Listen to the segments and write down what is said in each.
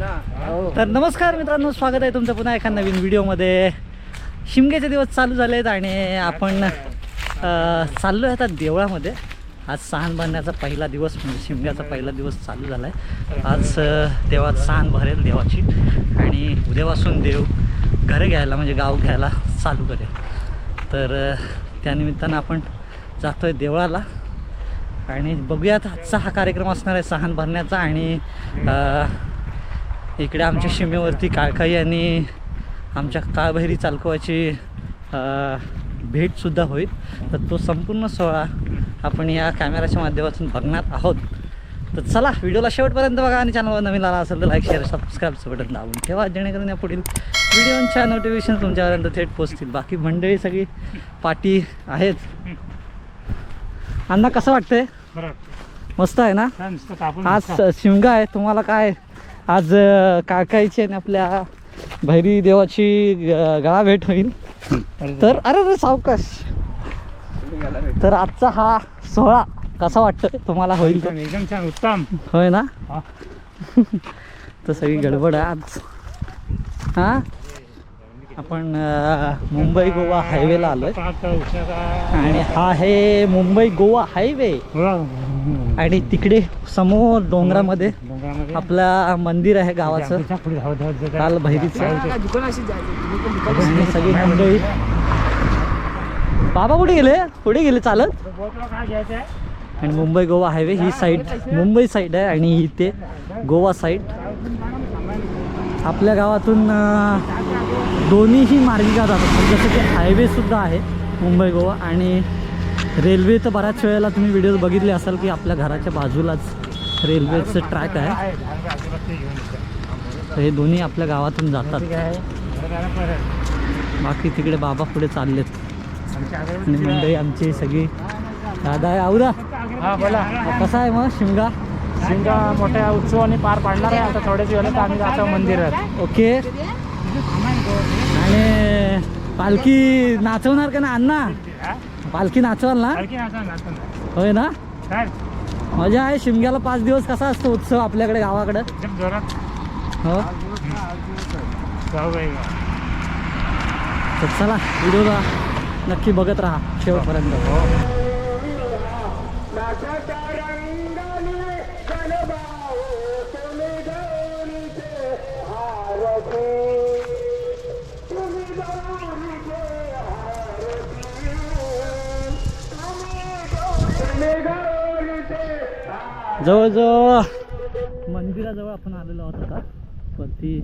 हो. तर नमस्कार मित्रांनो स्वागत आहे तुमचं पुन्हा एका नवीन व्हिडिओमध्ये. शिमग्याचे दिवस चालू झाले आहेत आणि आपण चाललो आहे आता देवळामध्ये. आज सहान भरण्याचा पहिला दिवस म्हणजे शिमग्याचा पहिला दिवस चालू झाला आहे आज देवात सहान भरेल देवाची. आणि उद्यापासून देव घरे घ्यायला म्हणजे गाव घ्यायला चालू करेल. तर त्यानिमित्तानं आपण जातो आहे देवळाला. आणि बघूयात आजचा हा कार्यक्रम असणार आहे सहान भरण्याचा. आणि इकडे आमच्या सीमेवरती काळकाई आणि आमच्या काळभैरी चालकवाची भेटसुद्धा होईल. तर तो संपूर्ण सोहळा आपण या कॅमेऱ्याच्या माध्यमातून बघणार आहोत. तर चला व्हिडिओला शेवटपर्यंत बघा आणि चॅनलवर नवीन आला असेल तर लाईक शेअर सबस्क्राईबचं बटन दाबून ठेवा जेणेकरून या पुढील व्हिडिओच्या नोटिफिकेशन तुमच्यापर्यंत थेट पोचतील बाकी मंडळी सगळी पाठी आहेत. अण्णा कसं वाटतंय? मस्त आहे ना? आज शिमगा आहे तुम्हाला काय आज काकाईची आणि आपल्या भैरी देवाची गळा भेट होईल. तर अरे रे सावकाश. तर आजचा हा सोहळा कसा वाटतोय? तुम्हाला होईल? एकदम छान उत्तम. होय ना. तर सगळी गडबड आहे आज. हा? आपण मुंबई गोवा हायवेला आलोय. आणि हा आहे मुंबई गोवा हायवे आणि तिकडे समोर डोंगरामध्ये आपलं मंदिर आहे गावाचं. काल भैरीचं सगळी मंडळी. बाबा कुठे गेले? पुढे गेले चालत? आणि मुंबई गोवा हायवे ही साईड मुंबई साईड आहे आणि इथे गोवा साईड. आपल्या गावातून दोन्हीही मार्गिका जातात. म्हणजे जसं की हायवेसुद्धा आहे मुंबई गोवा आणि रेल्वे तर बऱ्याच वेळेला तुम्ही व्हिडिओ बघितले असाल की आपल्या घराच्या बाजूलाच रेल्वेचं ट्रॅक आहे. तर हे दोन्ही आपल्या गावातून जातात. बाकी तिकडे बाबा पुढे चाललेत. आणि मंडळी आमची सगळी. दादा आहे आवरा? हा बोला. कसा आहे मग शिमगा? शिमगा मोठ्या उत्सवाने पार पाडणार आहे. आता थोड्याच वेळात आम्ही जातो मंदिरात. ओके. आणि पालखी नाचवणार का ना अण्णा? पालखी नाचवाल ना. होय ना? मजा आहे शिमग्याला पाच दिवस कसा असतो उत्सव आपल्याकडे गावाकडे? एकदम जोरात. हो? जाऊ बाई तर चला व्हिडिओला नक्की बघत राहा शेवटपर्यंत. जवळजवळ मंदिराजवळ आपण आलेलो आहोत आता. वरती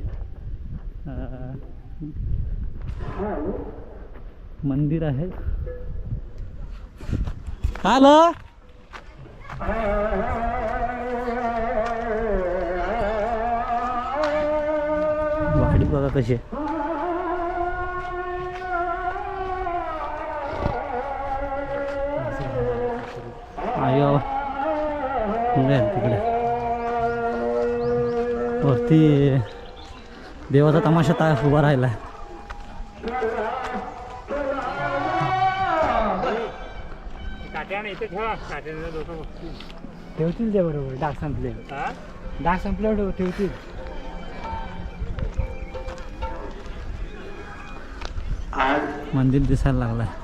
मंदिर आहे. हॅलो वाडी बघा कशी आहे. वरती देवाचा तमाशा ता उभा राहिला ठेवतील ते बरोबर डाग संपले. डाग संपल्यावर ठेवतील. मंदिर दिसायला लागलाय.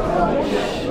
Oh,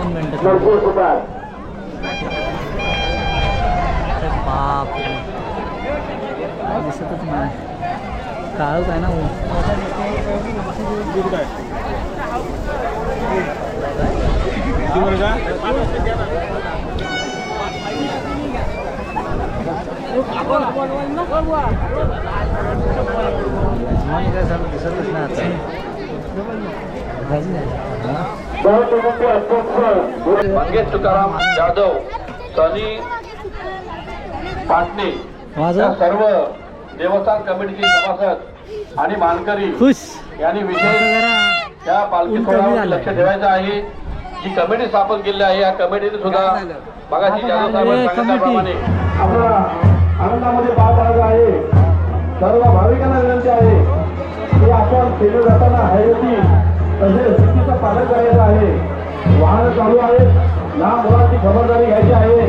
दोन मिनिटं बाप दिसतच नाही. काळच आहे ना ऊन यजमान काय झालं दिसतच नाही आता मंगेश तुकाराम जाधव सनी पाटणे सर्व देवस्थान कमिटीचे सभासद आणि मानकरी यांनी विशेष या पालखी सोहळ्यावर. लक्ष ठेवायचं आहे. जी कमिटी स्थापन केली आहे या कमिटीने सुद्धा मगाशी जाधव साहेबांनी सांगितल्याप्रमाणे आपल्याला आनंदामध्ये पाडायचं आहे. सर्व भाविकांना विनंती आहे. की आपण केलं जाताना हायवेची तसेच शिस्तीचं पालन करायचं आहे. वाहन चालू आहेत. लहान मुलांची खबरदारी घ्यायची आहे.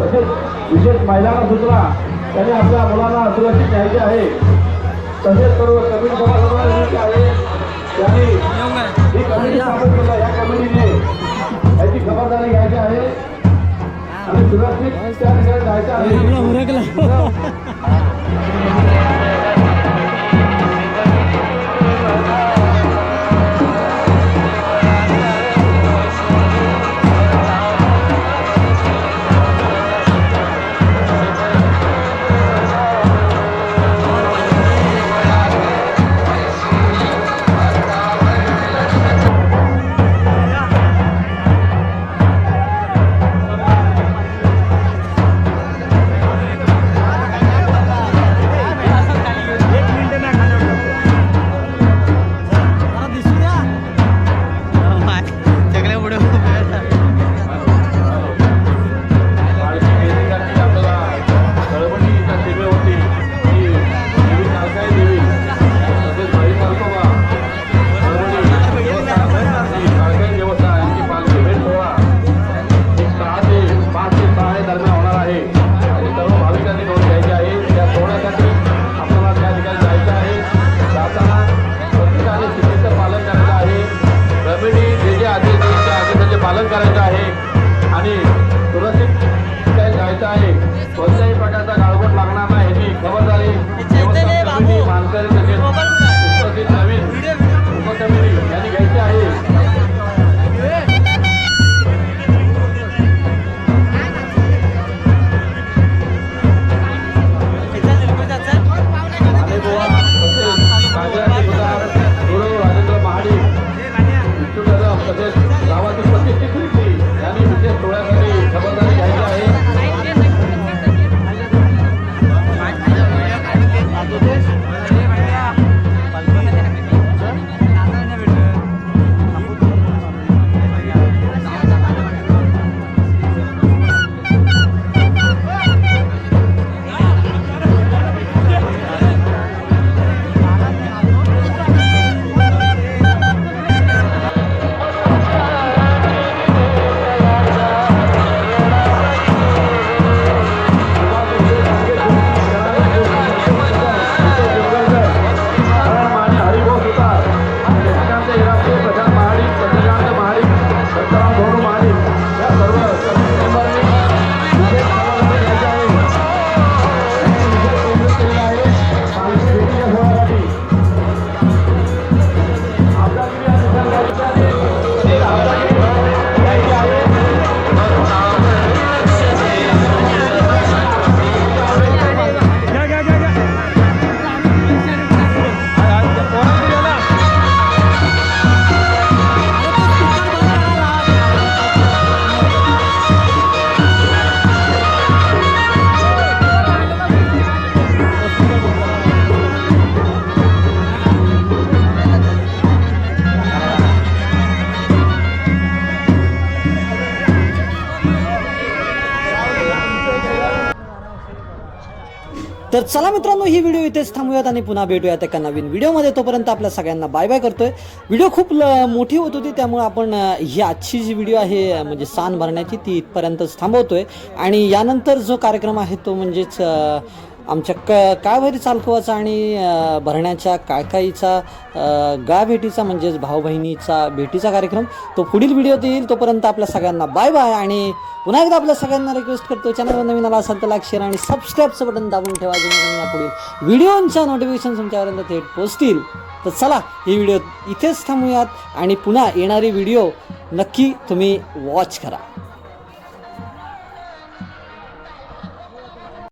तसेच विशेष महिलांना सूचना त्यांनी आपल्या मुलांना सुरक्षित न्यायचे आहे. तसेच सर्व कमिटी सभासदांना विनंती आहे. त्यांनी ही कमिटी स्थापन केली. या कमिटीने याची खबरदारी घ्यायची आहे. आणि सुरक्षित त्या ठिकाणी जायचं आहे. அலங்கரித்தார் तर चला मित्रांनो ही व्हिडिओ इथेच थांबूयात आणि पुन्हा भेटूयात एका नवीन व्हिडिओमध्ये तोपर्यंत आपल्या सगळ्यांना बाय बाय करतोय. व्हिडिओ खूप ल- मोठी होत होती त्यामुळे आपण ही आजची जी व्हिडिओ आहे म्हणजे सान भरण्याची ती इथपर्यंतच थांबवतोय. आणि यानंतर जो कार्यक्रम आहे तो म्हणजेच आमच्या क काळभैरी चालकवाचा आणि भरण्याच्या भरण्याच्या काहीचा गा भेटीचा म्हणजेच भाऊ बहिणीचा भेटीचा कार्यक्रम तो पुढील व्हिडिओत येईल. तोपर्यंत आपल्या सगळ्यांना बाय बाय आणि पुन्हा एकदा आपल्या सगळ्यांना रिक्वेस्ट करतो चॅनलवर नवीन आला असाल तर लाईक शेअर आणि सबस्क्राईबचं बटन दाबून ठेवा जेणेकरून पुढील व्हिडिओंच्या नोटिफिकेशन तुमच्यापर्यंत थेट पोचतील तर चला ही व्हिडिओ इथेच थांबूयात आणि पुन्हा येणारी व्हिडिओ नक्की तुम्ही वॉच करा.